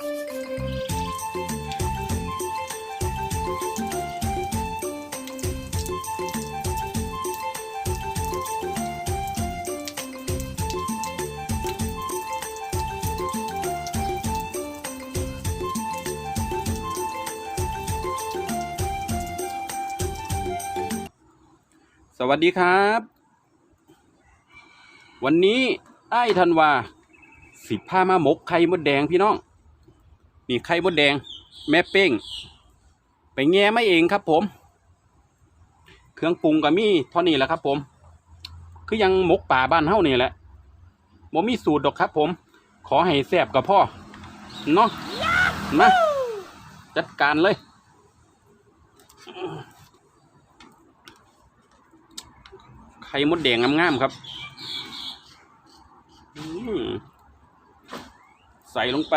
สวัสดีครับ วันนี้ไอ้ธันวาสิบผ้ามาหมกไข่มดแดงพี่น้อง นี่ไข่มดแดง แม่เป้ง ไปแง่ไม่เองครับผม เครื่องปรุงก็มีเท่านี้แหละครับผม คือยังหมกป่าบ้านเฮานี่แหละบ่มีสูตรดอกครับผม ขอให้แซ่บกับพ่อเนาะมาจัดการเลยไข่มดแดงงามๆครับใส่ลงไป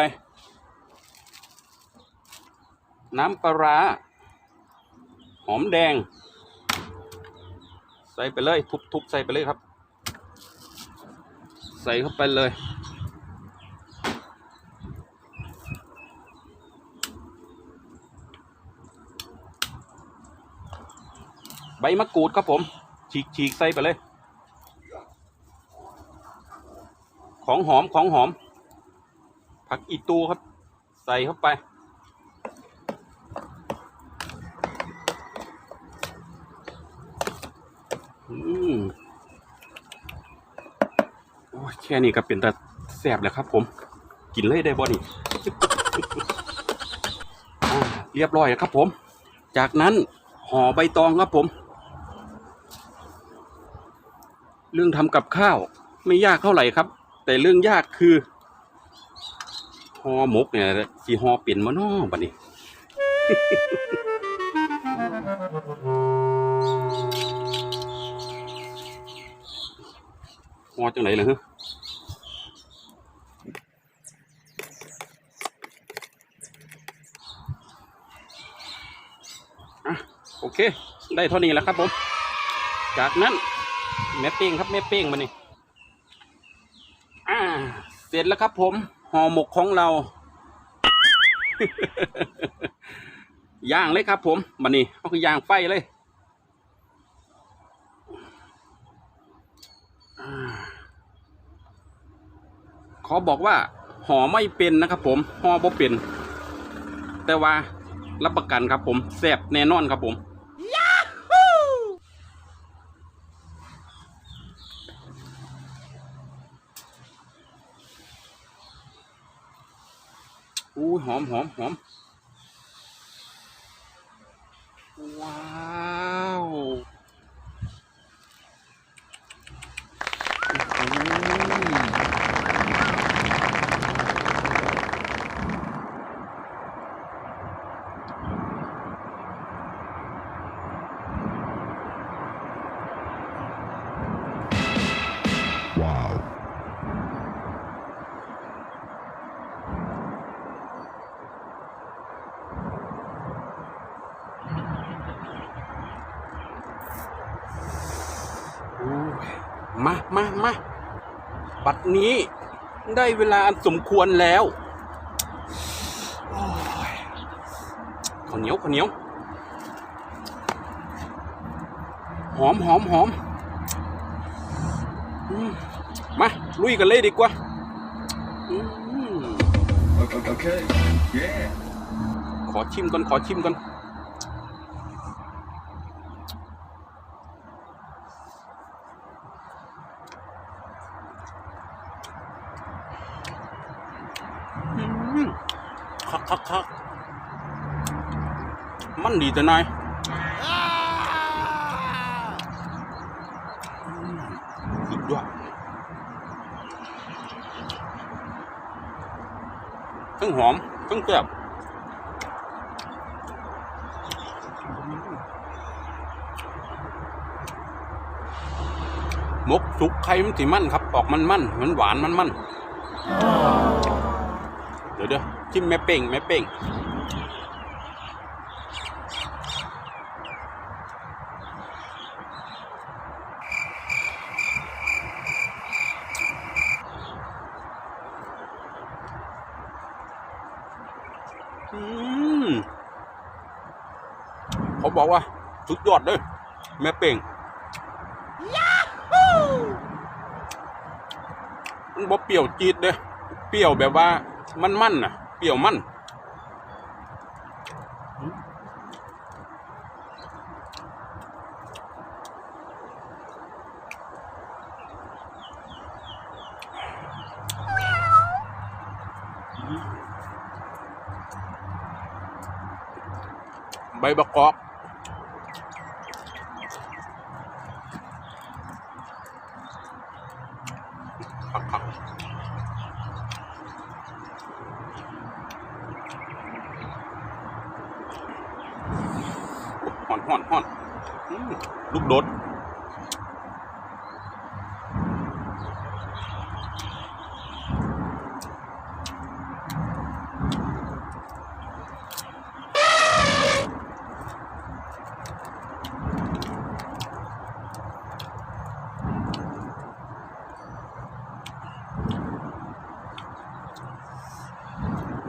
น้ำปลาร้าหอมแดง ใส่ไปเลยทุบๆใส่ไปเลยครับ ใส่เข้าไปเลย ใบมะกรูดครับผม ฉีกฉีกใส่ไปเลย ของหอมของหอม ผักอีตูครับ ใส่เข้าไป อืม โอ้แค่นี้ก็เป็นแต่แสบแล้วครับ ผม กินเลยได้บ่นี่อ่าเรียบร้อยแล้วครับ ผม จากนั้นห่อใบตองครับผม เรื่องทำกับข้าว ไม่ยากเท่าไหร่ครับ แต่เรื่องยากคือห่อหมกเนี่ยสีห่อเปลี่ยนมาน้อบัดนี้ ห่อจังไหนล่ะฮะอะโอเค ได้เท่านี้แล้วครับผม จากนั้นแม่เป้งครับแม่เป้งมานี่อ่า เสร็จแล้วครับผมห่อหมกของเรา ย่างเลยครับผมมานี่เอาคือย่างไฟเลยอ่า ขอบอกว่าห่อไม่เป็นนะครับ ผมห่อบ่เป็น แต่ว่ารับประกันครับ ผมแซ่บแน่นอนครับผมอู้หอมหอมหอมว้าวอืม Wow. อู้มา มา มา บัด นี้ได้เวลาอันสมควรแล้วโอ้ยข้าวเหนียวข้าวเหนียว หอมหอมหอมอืมมา ลุยกันเลยดีกว่าอืม Okay. okay. Yeah. ขอชิมก่อน ขอชิมก่อน คักคักมันดีแต่นายอืมสุดยอดทั้งหอมทั้งแซ่บมกสุกไข่มันสีมันครับ ออกมันมันมันหวานมันมันเดี๋ยวเดี๋ยว จิ้มแม่เป้งแม่เป้งอืมเขาบอกว่าสุดยอดเลยแม่เป่งมันบ่เปรี้ยวจี๊ดเด้อเปรี้ยวแบบว่ามันมันน่ะ เปรี้ยวมันใบประกอบ ห่อนห่อนลูกโดด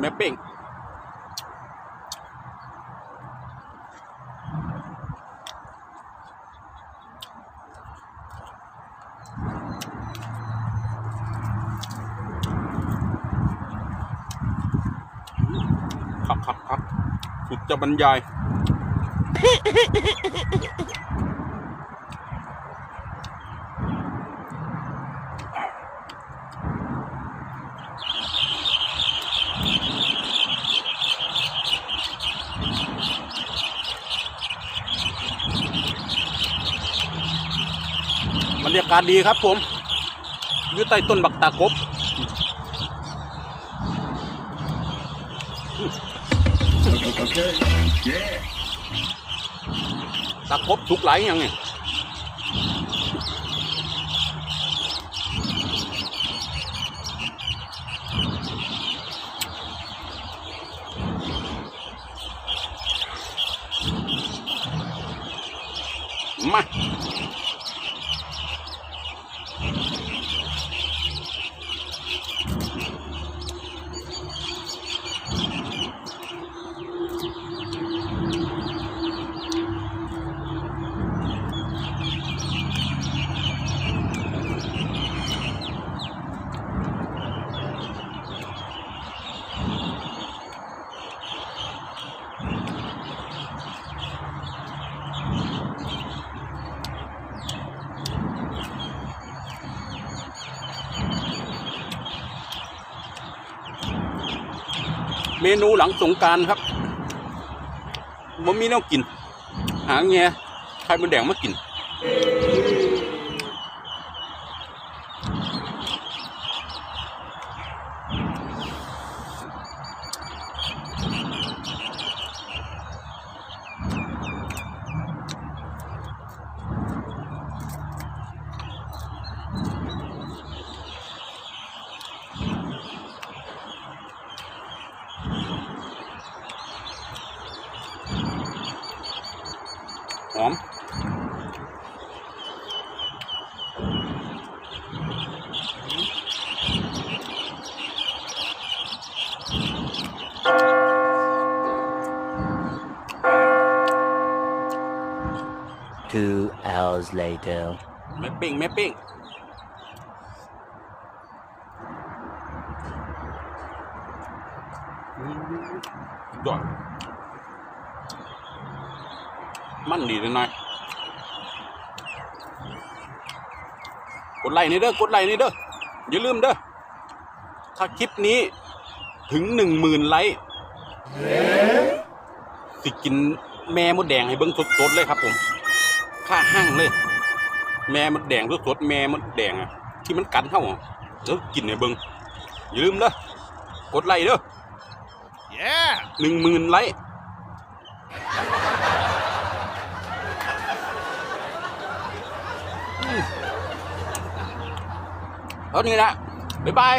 แม่เป้งครับครับครับสุด จะบรรยาย บรรยากาศดีครับผมอยู่ใต้ต้นบักตากบ Okay. Yeah. ตากบทุกไหลยังไงเนี่ยมา เมนูหลังสงการครับบ่มีแนวกิน หางแง่ไข่มดแดงมากิน หอม Two hours later. แม่ปิ้งแม่ปิ้งอืมยอดมันดีเลยนายกดไลค์นี่เด้อกดไลค์นี่เด้ออย่าลืมเด้อถ้าคลิปนี้ถึงหนึ่งหมื่นไลค์สิกินแม่มดแดงให้เบิ้งสดๆเลยครับผม ค่าห้างเลย แม่มดแดงสดๆแม่มดแดงอะที่มันกัดเข้าอะแล้วกินให้เบิ้งอย่าลืมเด้อกดไลค์เด้อ Yeah! หนึ่งหมื่นไลค์อืมเท่านี้นะบ๊ายบาย